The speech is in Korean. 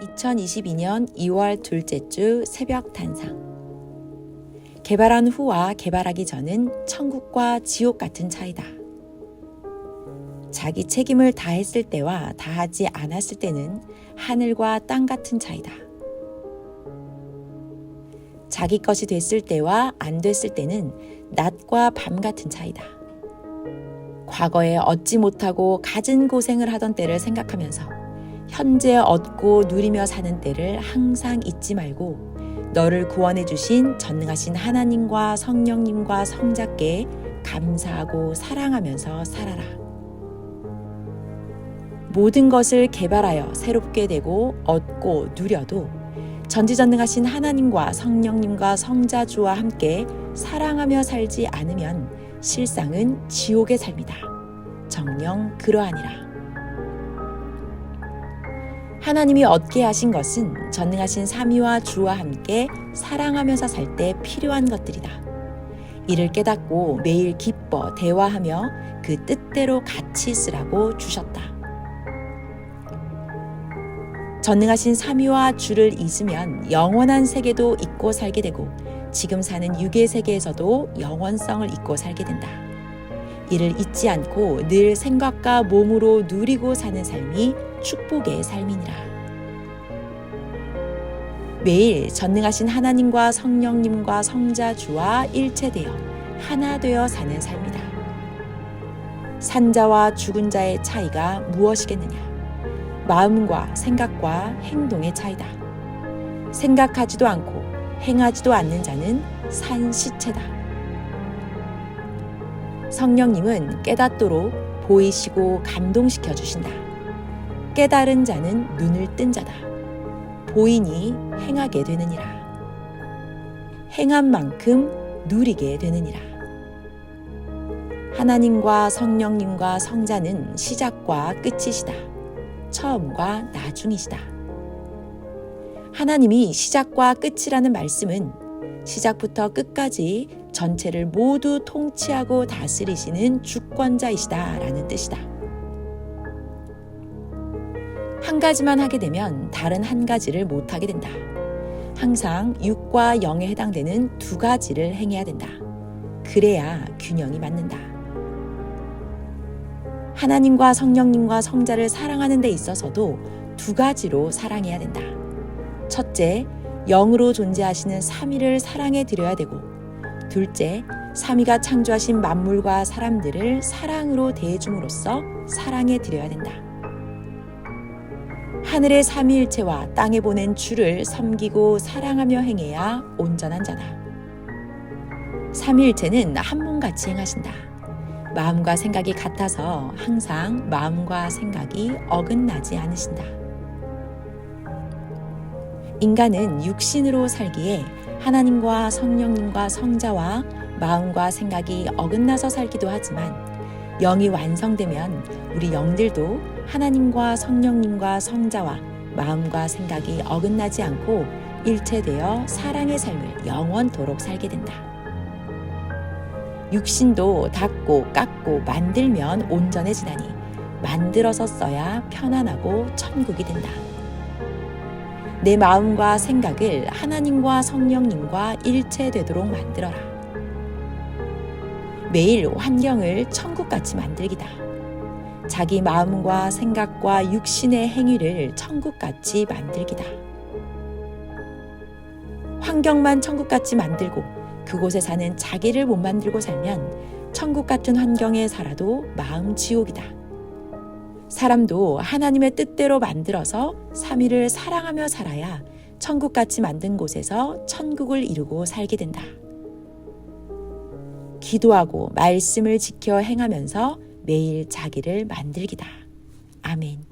2022년 2월 둘째 주 새벽 단상. 개발한 후와 개발하기 전은 천국과 지옥 같은 차이다. 자기 책임을 다했을 때와 다하지 않았을 때는 하늘과 땅 같은 차이다. 자기 것이 됐을 때와 안 됐을 때는 낮과 밤 같은 차이다. 과거에 얻지 못하고 갖은 고생을 하던 때를 생각하면서 현재 얻고 누리며 사는 때를 항상 잊지 말고 너를 구원해 주신 전능하신 하나님과 성령님과 성자께 감사하고 사랑하면서 살아라. 모든 것을 개발하여 새롭게 되고 얻고 누려도 전지전능하신 하나님과 성령님과 성자주와 함께 사랑하며 살지 않으면 실상은 지옥의 삶이다. 정령 그러하니라. 하나님이 얻게 하신 것은 전능하신 삼위와 주와 함께 사랑하면서 살 때 필요한 것들이다. 이를 깨닫고 매일 기뻐 대화하며 그 뜻대로 같이 쓰라고 주셨다. 전능하신 삼위와 주를 잊으면 영원한 세계도 잊고 살게 되고 지금 사는 육의 세계에서도 영원성을 잊고 살게 된다. 이를 잊지 않고 늘 생각과 몸으로 누리고 사는 삶이 축복의 삶이니라. 매일 전능하신 하나님과 성령님과 성자 주와 일체되어 하나 되어 사는 삶이다. 산자와 죽은 자의 차이가 무엇이겠느냐? 마음과 생각과 행동의 차이다. 생각하지도 않고 행하지도 않는 자는 산 시체다. 성령님은 깨닫도록 보이시고 감동시켜 주신다. 깨달은 자는 눈을 뜬 자다. 보이니 행하게 되느니라. 행한 만큼 누리게 되느니라. 하나님과 성령님과 성자는 시작과 끝이시다. 처음과 나중이시다. 하나님이 시작과 끝이라는 말씀은 시작부터 끝까지 전체를 모두 통치하고 다스리시는 주권자이시다 라는 뜻이다. 한 가지만 하게 되면 다른 한 가지를 못 하게 된다. 항상 육과 영에 해당되는 두 가지를 행해야 된다. 그래야 균형이 맞는다. 하나님과 성령님과 성자를 사랑하는 데 있어서도 두 가지로 사랑해야 된다. 첫째, 영으로 존재하시는 삼위를 사랑해 드려야 되고, 둘째, 삼위가 창조하신 만물과 사람들을 사랑으로 대해줌으로써 사랑해 드려야 된다. 하늘의 삼위일체와 땅에 보낸 주를 섬기고 사랑하며 행해야 온전한 자다. 삼위일체는 한 몸 같이 행하신다. 마음과 생각이 같아서 항상 마음과 생각이 어긋나지 않으신다. 인간은 육신으로 살기에 하나님과 성령님과 성자와 마음과 생각이 어긋나서 살기도 하지만 영이 완성되면 우리 영들도 하나님과 성령님과 성자와 마음과 생각이 어긋나지 않고 일체되어 사랑의 삶을 영원토록 살게 된다. 육신도 닦고 깎고 만들면 온전해지다니 만들어서 써야 편안하고 천국이 된다. 내 마음과 생각을 하나님과 성령님과 일체되도록 만들어라. 매일 환경을 천국같이 만들기다. 자기 마음과 생각과 육신의 행위를 천국같이 만들기다. 환경만 천국같이 만들고 그곳에 사는 자기를 못 만들고 살면 천국 같은 환경에 살아도 마음 지옥이다. 사람도 하나님의 뜻대로 만들어서 삼위를 사랑하며 살아야 천국같이 만든 곳에서 천국을 이루고 살게 된다. 기도하고 말씀을 지켜 행하면서 매일 자기를 만들기다. 아멘.